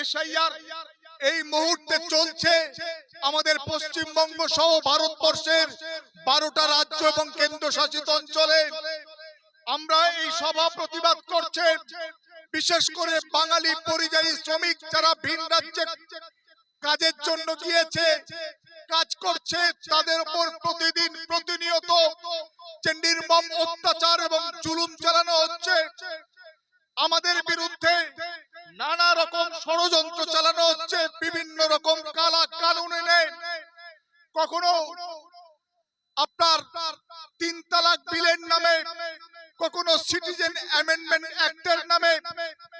SIR এই মুহূর্তে চলছে আমাদের পশ্চিমবঙ্গ সহ ভারতবর্ষের বারোটা রাজ্য এবং কেন্দ্রশাসিত অঞ্চলে আমরা এই সভা প্রতিবাদ করছে। বিশেষ করে বাঙালি পরিযায়ী শ্রমিক যারা ভিন রাজ্যে কাজের জন্য গিয়েছে কাজ করছে তাদের উপর প্রতিদিন প্রতিনিয়ত যে নির্মম অত্যাচার এবং জুলুম চালানো হচ্ছে আমাদের বিরুদ্ধে নানা রকম ষড়যন্ত্র চালানো হচ্ছে, বিভিন্ন রকম কালা কানুন এনে। কখনো আপনার তিন তালাক বিলের নামে, কখনো সিটিজেন অ্যামেন্ডমেন্ট অ্যাক্টের নামে,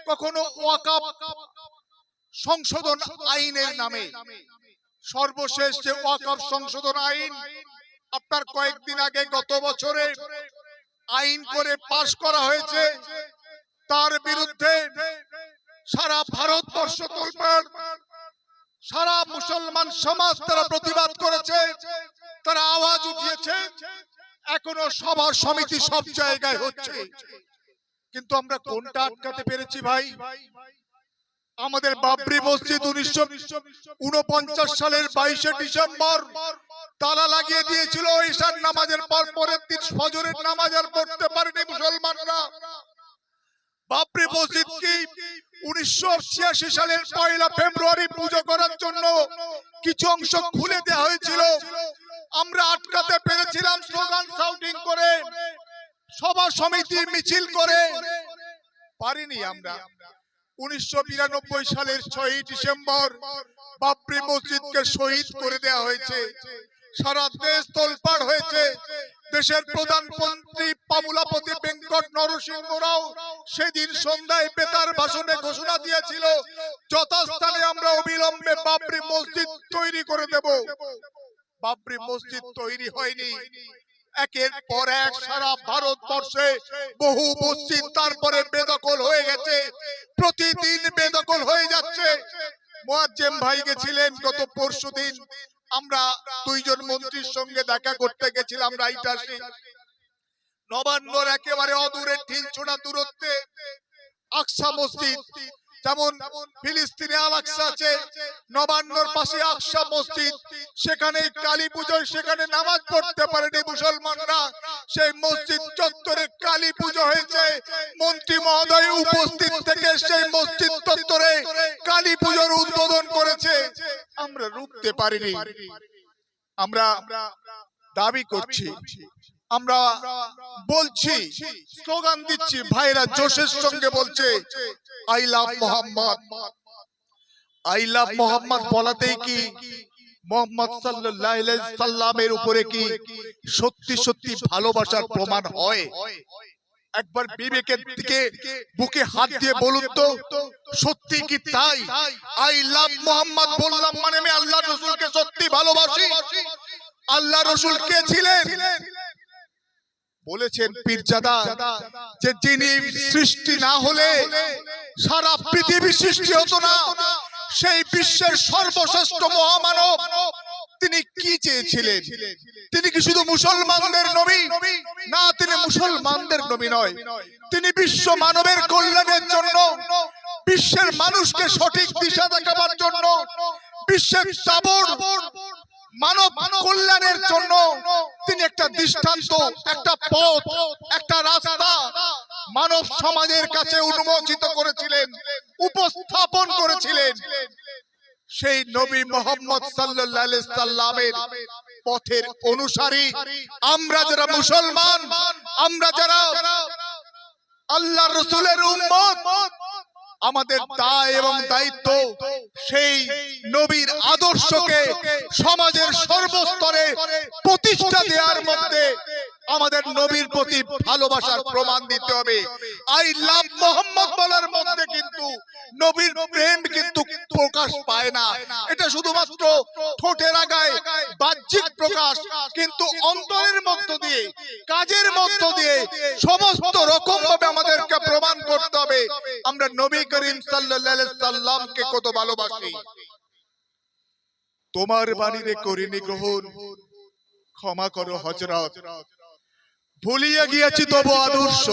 কখনো ওয়াকাপ সংশোধন আইনের নামে। সর্বশেষ যে ওয়াকাপ সংশোধন আইন, আপনার কয়েকদিন আগে গত বছরে আইন করে পাশ করা হয়েছে, তার বিরুদ্ধে সারা ভারতবর্ষ তোলপাড় সারা মুসলমান সমাজ তারা প্রতিবাদ করেছে, তারা আওয়াজ উঠিয়েছে। এখনও সভা সমিতি সব জায়গায় হচ্ছে। কিন্তু আমরা কোনটা আটকাতে পেরেছি ভাই? আমাদের বাবরি মসজিদ উনিশশো উনপঞ্চাশ সালের বাইশে ডিসেম্বর তালা লাগিয়ে দিয়েছিল, ঈশান নামাজের পর পরের দিন ফজরের নামাজ আর পড়তে পারেনি মুসলমানরা। বাবরি মসজিদ কি? উনিশশো সালের পয়লা ফেব্রুয়ারি পুজো করার জন্য কিছু অংশ খুলে দেওয়া হয়েছিল। আমরা আটকাতে পেরেছিলাম স্লোগান সাউটিং করে। সভা সমিতি মিছিল করে। পারিনি আমরা। উনিশশো বিরানব্বই সালের ছয়ই ডিসেম্বর বাবরি মসজিদকে শহীদ করে দেওয়া হয়েছে। সারা দেশ তোলপাড় হয়েছে। দেশের প্রধানমন্ত্রী পামুলাপতি বেঙ্কট নরসিংহ রাও সেদিন সন্ধ্যায় বেতার ভাষণে ঘোষণা দিয়েছিল, যথাস্থানে আমরা অবিলম্বে বাবরি মসজিদ তৈরি করে দেব। বাবরি মসজিদ তৈরি হয়নি। একের পর এক সারা ভারতবর্ষে বহু মসজিদ তারপরে বেদখল হয়ে গেছে। প্রতিদিন বেদখল হয়ে যাচ্ছে। মোয়াজ্জেম ভাই গেছিলেন গত পরশু দিন আমরা দুইজন মন্ত্রীর সঙ্গে দেখা করতে গেছিলাম রাইটাসি নবান্নর একেবারে অদূরে ঢিলছোড়া দূরত্বে, আকসা মসজিদ, যেমন ফিলিস্তিনে আল আকসা আছে, নবান্নর পাশে আকসা মসজিদ, সেখানে কালী পুজোয় সেখানে নামাজ পড়তে পারেনি মুসলমানরা। সেই মসজিদ চত্বরে কালী পুজো হয়েছে, মন্ত্রী মহোদয় উপস্থিত সেই মসজিদ চত্বরে কালী পুজোর উদ্বোধন করেছে। আমরা রুখতে পারিনি। আমরা দাবি করছি। আমরা বলছি, স্লোগান দিচ্ছি, ভাইরা জোশের সঙ্গে বলছে, I love Mohammad. I love Mohammad বলাতেই কি মোহাম্মদ সাল্লামের উপরে কি সত্যি সত্যি ভালোবাসার প্রমাণ হয়? একবার বিবেকের দিকে বুকে হাত দিয়ে বলুন তো সত্যি কি তাই? আই লাভ মোহাম্মদ বললাম মানে আমি আল্লাহ রসুলকে সত্যি ভালোবাসি। আল্লাহ রসুল কে ছিলেন? বলেছেন পীরজাদা যে যিনি সৃষ্টি না হলে সারা পৃথিবী সৃষ্টি হতো না। সেই বিশ্বের সর্বশ্রেষ্ঠ মহামানব তিনি কি চেয়েছিলেন? তিনি কি শুধু মুসলমানদের নবী? না তিনি মুসলমানদের নবী নয়। তিনি বিশ্ব মানবের কল্যাণের জন্য বিশ্বের মানুষকে সঠিক দিশা দেখাবার জন্য বিশ্বের তাবর মানব কল্যাণের জন্য তিনি একটা দৃষ্টান্ত একটা পথ একটা রাস্তা মানব সমাজের কাছে উন্মোচিত করেছিলেন উপস্থাপন করেছিলেন। সেই নবী মোহাম্মদ সাল্লামের পথের অনুসারী। আমরা যারা মুসলমান, আমরা যারা আল্লাহ রসুলের উম্মত, আমাদের দায় এবং দায়িত্ব সেই নবীর আদর্শকে সমাজের সর্বস্তরে প্রতিষ্ঠা দেওয়ার মধ্যে আমাদের নবীর প্রতি ভালোবাসার প্রমাণ দিতে হবে। আই লাভ মোহাম্মদ বলার মধ্যে কিন্তু নবীর প্রেম কিন্তু প্রকাশ পায় না। এটা শুধুমাত্র ঠোঁটের আগায় বাহ্যিক প্রকাশ, কিন্তু অন্তরের মধ্য দিয়ে, কাজের মধ্য দিয়ে সমস্ত রকম ভাবে আমাদেরকে প্রমাণ করতে হবে। আমরা নবী করিম সাল্লাল্লাহু সাল্লামকে কত ভালোবাসি। তোমার বাণীরে করিনি গ্রহণ, ক্ষমা করো হজরত ভুলিয়া গিয়েছি তবু আদর্শ,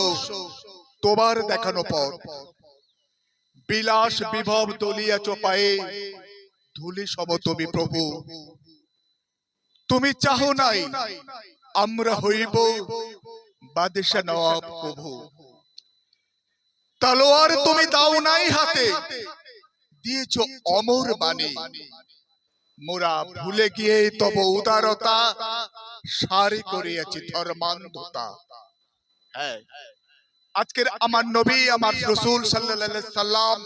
তোমার দেখানো পথ। বিলাস বিভব দলিয়া চোপায়ে ধুলি সম তুমি প্রভু। তুমি চাহো নাই আমরা হইব বাদশা নবাব প্রভু। তলোয়ার তুমি দাও নাই হাতে। দিয়েছ অমর বাণী। মোরা ভুলে গিয়ে তব উদারতা। সারি করিয়াছি ধর্মান্ধতা। হ্যাঁ। আজকের আমার নবী আমার রসুল সাল্লাম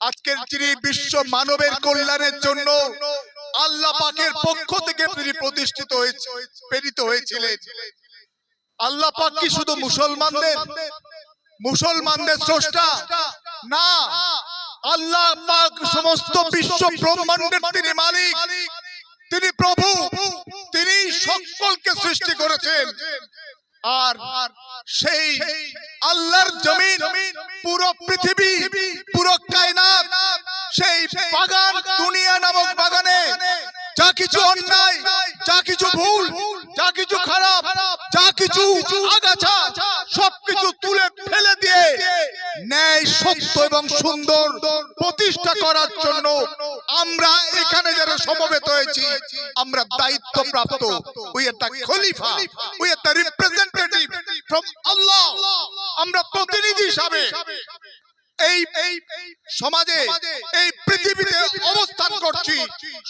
আজকের যিনি বিশ্ব মানবের কল্যাণের জন্য আল্লাহ পাকের পক্ষ থেকে তিনি প্রতিষ্ঠিত হয়েছে প্রেরিত হয়েছিলেন। আল্লাহ পাক কি শুধু মুসলমানদের মুসলমানদের স্রষ্টা? না। আল্লাহ পাক সমস্ত বিশ্ব ব্রহ্মাণ্ডের তিনি মালিক। তিনি প্রভু। তিনি সকলকে সৃষ্টি করেছেন। আর সেই আল্লাহর জমিন, পুরো পৃথিবী, পুরো কায়নাত, সেই বাগান, দুনিয়া নামক বাগানে যা কিছু অন্যায়, যা কিছু ভুল, যা কিছু খারাপ, যা কিছু আগাছা, সবকিছু তুলে ফেলে দিয়ে ন্যায়, সত্য এবং সুন্দর প্রতিষ্ঠা করার জন্য আমরা এখানে যারা সমবেত হয়েছি, আমরা দায়িত্ব প্রাপ্ত। We the Khalifa we the representative from Allah আমরা প্রতিনিধি হিসাবে এই এই সমাজে, এই পৃথিবীতে অবস্থান করছি।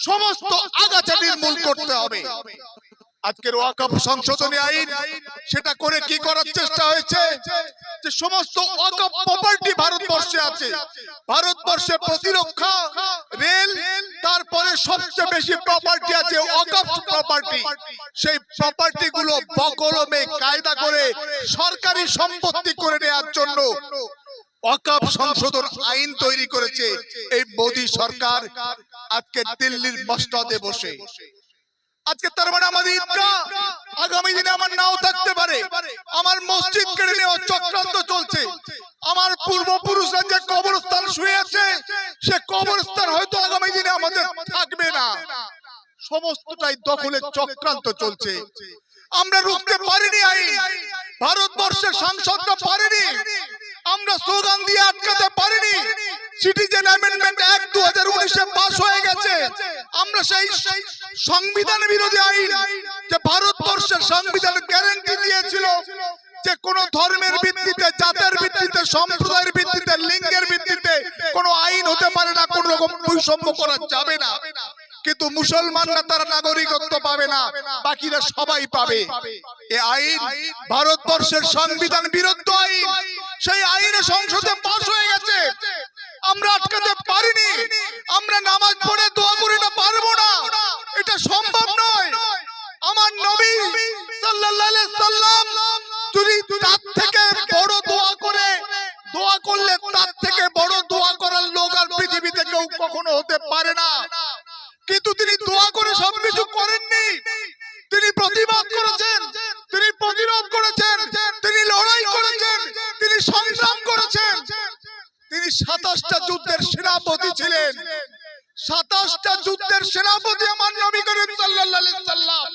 সমস্ত আগাছা নির্মূল করতে হবে। আজকের ওয়াকফ সংশোধনী আইন, সেটা করে কি করার চেষ্টা হয়েছে? যে সমস্ত ওয়াকফ প্রপার্টি ভারতবর্ষে আছে। ভারতবর্ষে প্রতিরক্ষা, রেল, তারপরে সবচেয়ে বেশি প্রপার্টি আছে ওয়াকফ প্রপার্টি সেই প্রপার্টি গুলো বকলমে কায়দা করে সরকারি সম্পত্তি করে নেওয়ার জন্য ওয়াকফ সংশোধন আইন তৈরি করেছে এই মোদী সরকার। আজকে দিল্লির মসনদে বসে। আজকে তার মানে আমাদের ঈদগাহ। আগামী দিনে আমার নাও থাকতে পারে। আমার মসজিদ কেড়ে নেওয়ার চক্রান্ত চলছে। আমার পূর্বপুরুষরা যে কবরস্থান শুয়ে আছে, সে কবরস্থান হয়তো আগামী দিনে আমাদের থাকবে না। সমস্তটাই দখলের চক্রান্ত চলছে। আমরা রুখতে পারিনি আইন। ভারতবর্ষের সাংসদরা পারেনি। আমরা স্লোগান দিয়ে আটকাতে পারিনি। সিটিজেন অ্যামেন্ডমেন্ট অ্যাক্ট দু হাজার উনিশে পাস হয়ে গেছে। আমরা সেই সংবিধান বিরোধী আইন যে ভারতবর্ষের সংবিধান গ্যারান্টি দিয়েছিল, যে কোন ধর্মের ভিত্তিতে, জাতের ভিত্তিতে, সম্প্রদায়ের ভিত্তিতে, লিঙ্গের ভিত্তিতে কোনো আইন হতে পারে না, কোন রকম বৈষম্য করা যাবে না। কিন্তু মুসলমানরা তারা নাগরিকত্ব পাবে না, বাকিরা সবাই পাবে। এ আইন ভারতবর্ষের সংবিধান বিরুদ্ধ আইন, সেই আইনে সংসদে পাশ হয়ে গেছে। আমরা আটকাতে পারিনি, আমরা নামাজ পড়ে দোয়া করি না, পারব না। এটা সম্ভব নয়। আমার নবী সাল্লাল্লাহু সাল্লাম যদি তার থেকে বড় দোয়া করে, দোয়া করলে তার থেকে বড় দোয়া করার লোক আর পৃথিবীতে কেউ কখনো হতে কিন্তু তিনি দোয়া করে সবকিছু করেননি। তিনি প্রতিবাদ করেছেন। তিনি প্রতিরোধ করেছেন। তিনি লড়াই করেছেন। তিনি সংগ্রাম করেছেন। তিনি সাতাশটা যুদ্ধের সেনাপতি ছিলেন। সাতাশটা যুদ্ধের সেনাপতি আমার নবী করিম সাল্লাম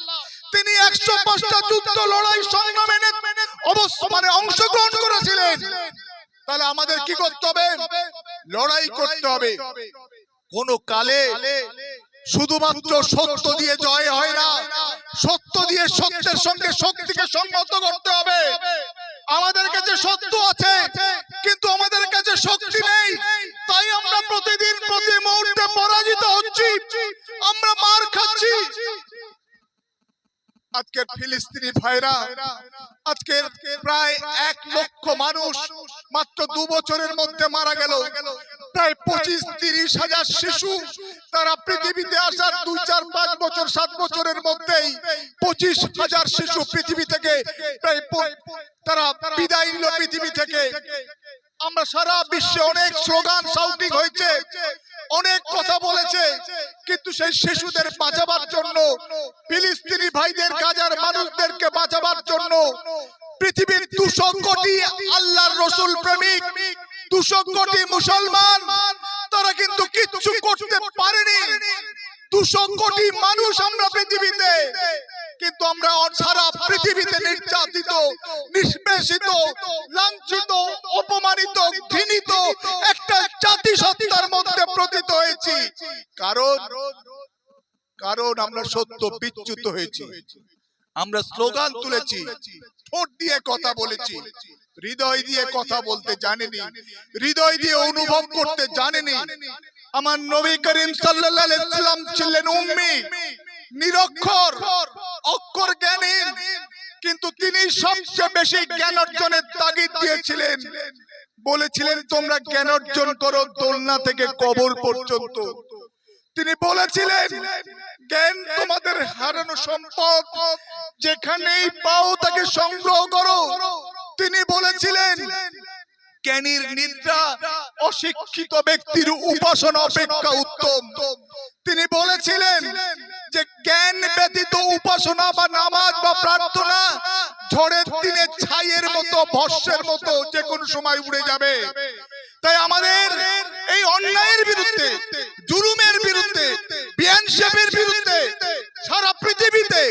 তিনি একশো পাঁচটা যুদ্ধ লড়াই সংগ্রামে অবশ্য মানে অংশগ্রহণ করেছিলেন। তাহলে আমাদের কি করতে হবে? লড়াই করতে হবে। কোন কালে শুধুমাত্র সত্য দিয়ে জয় হয় না, সত্য দিয়ে সত্যের সঙ্গে শক্তিকে সংগত করতে হবে। আমাদের কাছে সত্য আছে, কিন্তু আমাদের কাছে শক্তি নেই। তাই আমরা প্রতিদিন, প্রতি মুহূর্তে পরাজিত হচ্ছি। আমরা মার খাচ্ছি। আজকের ফিলিস্তিনি ভাইরা, আজকের প্রায় এক লক্ষ মানুষ মাত্র দু বছরের মধ্যে মারা গেল। প্রায় পঁচিশ, তিরিশ হাজার শিশু তারা পৃথিবীতে আসার দুই, চার, পাঁচ বছর, সাত বছরের মধ্যেই পঁচিশ হাজার শিশু পৃথিবী থেকে তারা বিদায় নিল পৃথিবী থেকে। আমরা সারা বিশ্বে অনেক স্লোগান সাউন্ডিং হয়েছে, অনেক কথা বলেছে, কিন্তু সেই শিশুদের বাঁচাবার জন্য, ফিলিস্তিনি ভাইদের গাজার মানুষদেরকে বাঁচাবার জন্য পৃথিবীর দুশো কোটি আল্লাহর রসুল প্রেমিক দুশো কোটি মুসলমান, তারা কিন্তু কিচ্ছু করতে পারেনি। দুশো কোটি মানুষ আমরা পৃথিবীতে, কিন্তু আমরা সারা পৃথিবীতে নির্যাতিত, নিষ্পেষিত, লাঞ্ছিত, অপমানিত, ঘৃণিত একটা জাতিসত্তার মধ্যে প্রতীত হয়েছি। কারণ কারণ আমরা সত্য বিচ্যুত হয়েছি। আমরা স্লোগান তুলেছি, ঠোঁট দিয়ে কথা বলেছি। হৃদয় দিয়ে কথা বলতে জানেনি। হৃদয় দিয়ে অনুভব করতে জানেনি। আমার নবী করিম সাল্লাম ছিলেন উম্মি নিরক্ষর অক্ষর জ্ঞানীন কিন্তু তিনি সবচেয়ে বেশি জ্ঞান অর্জনের তাগিদ দিয়েছিলেন। বলেছিলেন তোমরা জ্ঞান অর্জন করো দোলনা থেকে কবর পর্যন্ত। তিনি বলেছিলেন জ্ঞান তোমাদের হারানো সম্পদ যেখানেই পাও তাকে সংগ্রহ করো। তিনি বলেছিলেন, জ্ঞানীর নিদ্রা অশিক্ষিত ব্যক্তির উপাসনা অপেক্ষা উত্তম। তিনি বলেছিলেন যে, জ্ঞান ব্যতীত উপাসনা বা নামাজ বা প্রার্থনা ঝড়ের দিনে ছাইয়ের মতো, ভস্যের মতো যে কোনো সময় উড়ে যাবে। তাই আমাদের এই অন্যায়ের বিরুদ্ধে, জুলুমের বিরুদ্ধে বিয়ানশেপের বিরুদ্ধে সারা পৃথিবীতে,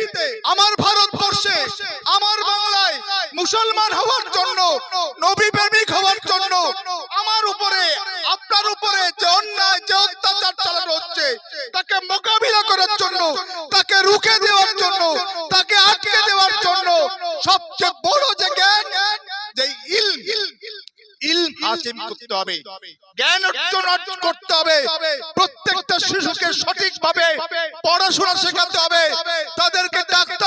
আমার ভারতবর্ষে মুসলমান হওয়ার জন্য, নবী প্রেমিক হওয়ার জন্য আমার উপরে, আপনার উপরে যে অন্যায়, যে অত্যাচার চালানো হচ্ছে, তাকে মোকাবিলা করার জন্য, তাকে রুখে দেওয়ার জন্য, তাকে আটকে দেওয়ার জন্য সবচেয়ে বড় যে জ্ঞান, যে ইলম ইলম হাসিল করতে হবে। জ্ঞান অর্জন করতে হবে। প্রত্যেকটা শিশুকে সঠিকভাবে পড়াশোনা শেখাতে হবে। তাদেরকে ডাক্তার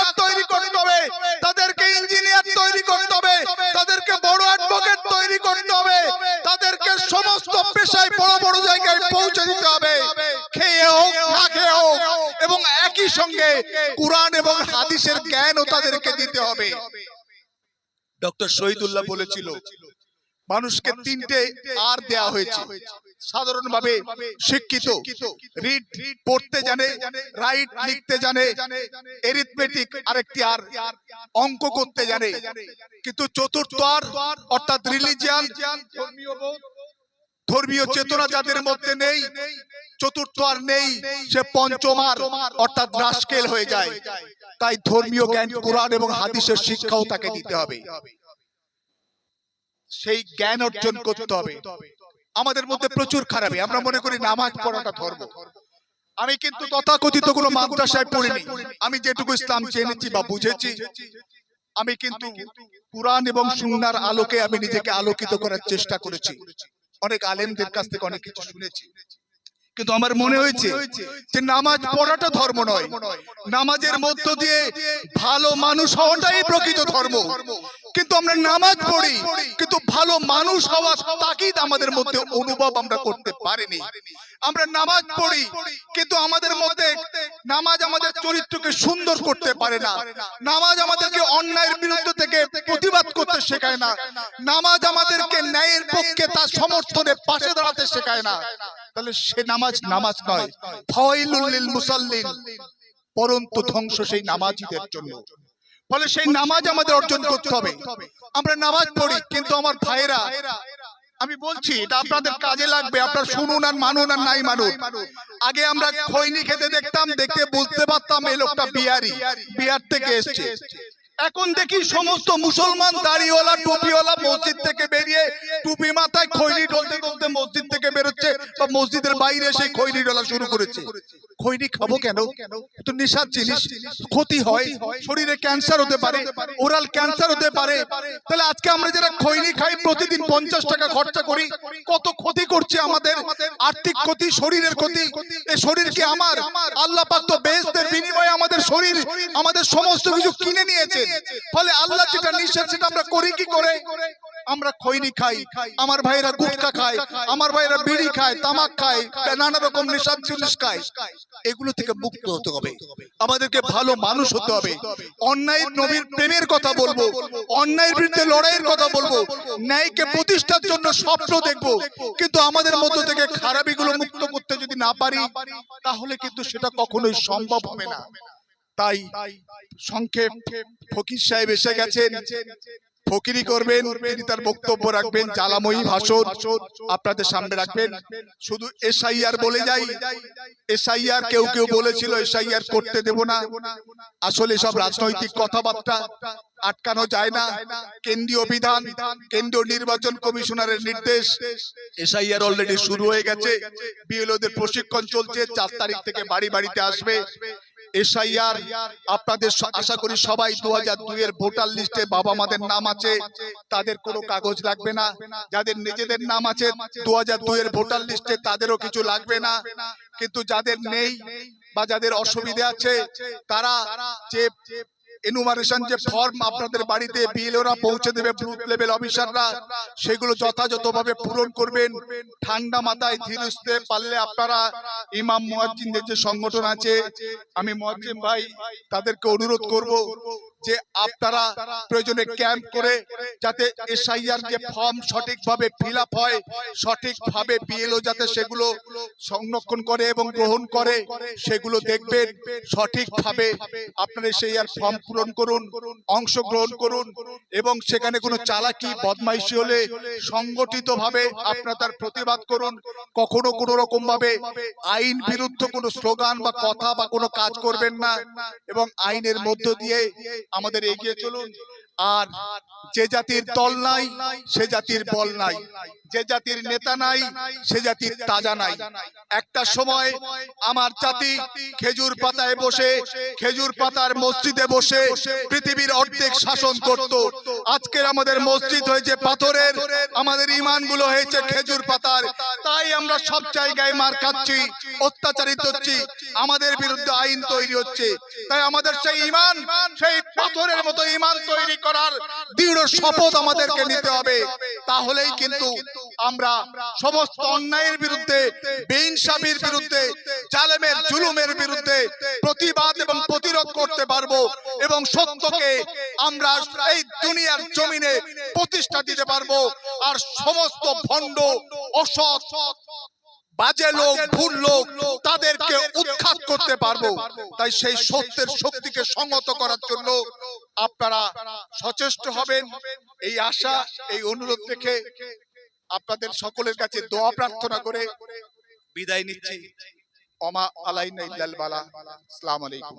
করতে হবে। তাদেরকে বড় অ্যাডভোকেট তৈরি করতে হবে। তাদেরকে সমস্ত পেশায় বড় বড় জায়গায় পৌঁছে দিতে হবে। খেয়ে হোক, না খেয়ে হোক, এবং একই সঙ্গে কোরআন এবং হাদিসের জ্ঞানও তাদেরকে দিতে হবে। ডক্টর শহীদুল্লাহ বলেছিল, মানুষকে তিনটে আর দেয়া হয়েছে। সাধারণভাবে শিক্ষিত রিড পড়তে জানে রাইট লিখতে জানে এরিথমেটিক আরেকটি আর অঙ্ক করতে জানে। কিন্তু চতুর্থ আর অর্থাৎ রিলিজিয়ান ধর্মীয় চেতনা যাদের মধ্যে নেই চতুর্থ আর নেই সে পঞ্চমার অর্থাৎ রাস্কেল হয়ে যায়। তাই ধর্মীয় জ্ঞান কোরআন এবং হাদিসের শিক্ষাও তাকে দিতে হবে। সেই জ্ঞান অর্জন করতে হবে। আমাদের মধ্যে প্রচুর খারাপ। আমরা মনে করি নামাজ পড়াটা ধর্ম। আমি কিন্তু তথাকথিত কোনো মাদ্রাসায় পড়িনি। আমি যেটুকু ইসলাম জেনেছি বা বুঝেছি আমি কিন্তু কোরআন এবং সুন্নার আলোকে আমি নিজেকে আলোকিত করার চেষ্টা করেছি। অনেক আলেমদের কাছ থেকে অনেক কিছু শুনেছি। কিন্তু আমার মনে হয়েছে যে নামাজ পড়াটা ধর্ম নয়। নামাজের মধ্য দিয়ে ভালো মানুষ হওয়াটাই প্রকৃত ধর্ম। কিন্তু আমরা নামাজ পড়ি কিন্তু ভালো মানুষ হওয়ার তাগিদ আমাদের মধ্যে অনুভব আমরা করতে পারিনি। আমরা নামাজ পড়ি কিন্তু আমাদের মধ্যে নামাজ আমাদের চরিত্রকে সুন্দর করতে পারে না। নামাজ আমাদেরকে অন্যায়ের বিরুদ্ধে থেকে প্রতিবাদ করতে শেখায় না। নামাজ আমাদেরকে ন্যায়ের পক্ষে তার সমর্থনে পাশে দাঁড়াতে শেখায় না। তাহলে সে নামাজ নামাজ নয়। ফাওয়াইলুল লিল মুসাল্লিন। পরন্ত ধ্বংস সেই নামাজীদের জন্য। ফলে সেই নামাজ আমাদের অর্জন করতে হবে। আমরা নামাজ পড়ি কিন্তু আমার ভাইরা আমি বলছি এটা আপনাদের কাজে লাগবে আপনারা শুনুন আর মানুন আর নাই মানুন। আগে আমরা খৈনি খেতে দেখতাম দেখতে বুঝতে পারতাম এই লোকটা বিহারি। বিহার। থেকে এসছে। এখন দেখি সমস্ত মুসলমান দাড়িওয়ালা, টুপিওয়ালা মসজিদ থেকে বেরিয়ে টুপি মাথায় খৈনি ডলতে ডলতে মসজিদ থেকে বেরোচ্ছে বা মসজিদের বাইরে সেই খৈনি ডলা শুরু করেছে। খাব কেন? তো নেশার জিনিস। ক্ষতি হয়। শরীরে ক্যান্সার হতে পারে ওরাল ক্যান্সার হতে পারে। তাহলে আজকে আমরা যারা খাই, প্রতিদিন পঞ্চাশ টাকা খরচা করি, কত ক্ষতি করছে আমাদের আর্থিক ক্ষতি, শরীরের ক্ষতি। এই শরীরকে আমার আল্লাহ পাক বিনিময়ে আমাদের শরীর, আমাদের সমস্ত কিছু কিনে নিয়েছে। ফলে আল্লাহ যেটা নিষেধ সেটা আমরা করি কি করে আমরা খৈনি খাই আমার ভাইরা গুটকা খায় আমার ভাইরা বিড়ি খায় তামাক খায় নানা রকম নেশার জিনিস খায়। এগুলো থেকে মুক্ত হতে হবে। আমাদেরকে ভালো মানুষ হতে হবে। অন্যায় নবীর প্রেমের কথা বলব অন্যায়ের বিরুদ্ধে লড়াইয়ের কথা বলব। ন্যায়কে প্রতিষ্ঠার জন্য স্বপ্ন দেখব। কিন্তু আমাদের মধ্য থেকে খারাপিগুলো মুক্ত করতে যদি না পারি তাহলে কিন্তু সেটা কখনোই সম্ভব হবে না। তাই সংক্ষেপ ফকির সাহেব এসে গেছেন। ফকিরি করবেন, তিনি তার বক্তব্য রাখবেন, জ্বালাময়ী ভাষণ আপনাদের সামনে রাখবেন। শুধু এসআইআর বলে যাই, এসআইআর কেউ কেউ বলেছিল, এসআইআর করতে দেব না। আসলে সব রাজনৈতিক কথাবার্তা আটকানো যায় না। কেন্দ্রীয় বিধান, কেন্দ্রীয় নির্বাচন কমিশনারের নির্দেশ। এসআইআর অলরেডি শুরু হয়ে গেছে। বিএলওদের প্রশিক্ষণ চলছে, চার তারিখ থেকে বাড়ি বাড়িতে আসবে। এসআইআর আপনাদের আশা করি সবাই দু হাজার দুইয়ের ভোটার লিস্টে বাবা মাদের নাম আছে, তাদের কোনো কাগজ লাগবে না। যাদের নিজেদের নাম আছে দু হাজার দুই এর ভোটার লিস্টে তাদেরও কিছু লাগবে না। কিন্তু যাদের নেই বা যাদের অসুবিধা আছে, তারা যে এনুমারেশন যে ফর্ম আপনাদের বাড়িতে বিএলওরা পৌঁছে দেবে বুথ লেভেল অফিসাররা সেগুলো যথাযথভাবে পূরণ করবেন। ঠান্ডা মাথায় ধীরস্থে পারলে আপনারা ইমাম মুয়াজ্জিনদের যে সংগঠন আছে, আমি মুয়াজ্জিন ভাই তাদেরকে অনুরোধ করব যে আপনারা প্রয়োজনে ক্যাম্প করে যাতে এসআইআর যে ফর্ম সঠিকভাবে ফিল আপ হয়, সঠিকভাবে বিএলও যাতে সেগুলো সংরক্ষণ করে এবং গ্রহণ করে, সেগুলো দেখবেন, সঠিকভাবে আপনারা সেই আর ফর্ম পূরণ করুন, অংশগ্রহণ করুন এবং সেখানে কোনো চালাকি, বদমাইশি হলে সংগঠিতভাবে আপনারা তার প্রতিবাদ করুন। কখনো কোনো রকম ভাবে আইন বিরুদ্ধ কোনো স্লোগান বা কথা বা কোনো কাজ করবেন না এবং আইনের মধ্য দিয়ে আমাদের এগিয়ে চলুন। আর যে জাতির দল নাই সে জাতির বল নাই। যে জাতির নেতা নাই সে জাতির তাজা নাই। একটা সময় আমার জাতি খেজুর পাতায় বসে খেজুর পাতার মসজিদে বসে পৃথিবীর অর্ধেক শাসন করত। আজকের আমাদের মসজিদ হয়েছে পাথরের। আমাদের ইমানগুলো হয়েছে খেজুর পাতার। তাই আমরা সব জায়গায় মার খাচ্ছি অত্যাচারিত হচ্ছি। আমাদের বিরুদ্ধে আইন তৈরি হচ্ছে। তাই আমাদের সেই ইমান সেই পাথরের মতো ইমান তৈরি করার দৃঢ় শপথ আমাদেরকে নিতে হবে। তাহলেই কিন্তু আমরা সমস্ত অন্যায়ের বিরুদ্ধে বেইনসাবির বিরুদ্ধে জালেমের জুলুমের বিরুদ্ধে প্রতিবাদ এবং প্রতিরোধ করতে পারব এবং সত্যকে আমরা এই দুনিয়ার জমিনে প্রতিষ্ঠা দিতে পারব। আর সমস্ত ভণ্ড অসৎ বাজে লোক ভুল লোক তাদেরকে উৎখাত করতে পারব। তাই সেই সত্যের শক্তিকে সংহত করার জন্য আপনারা সচেষ্ট হবেন। এই আশা এই অনুরোধ দেখে আপনাদের সকলের কাছে দোয়া প্রার্থনা করে বিদায় নিচ্ছি। অমা আলাইনা ইল্লাল বালা আসসালামু আলাইকুম।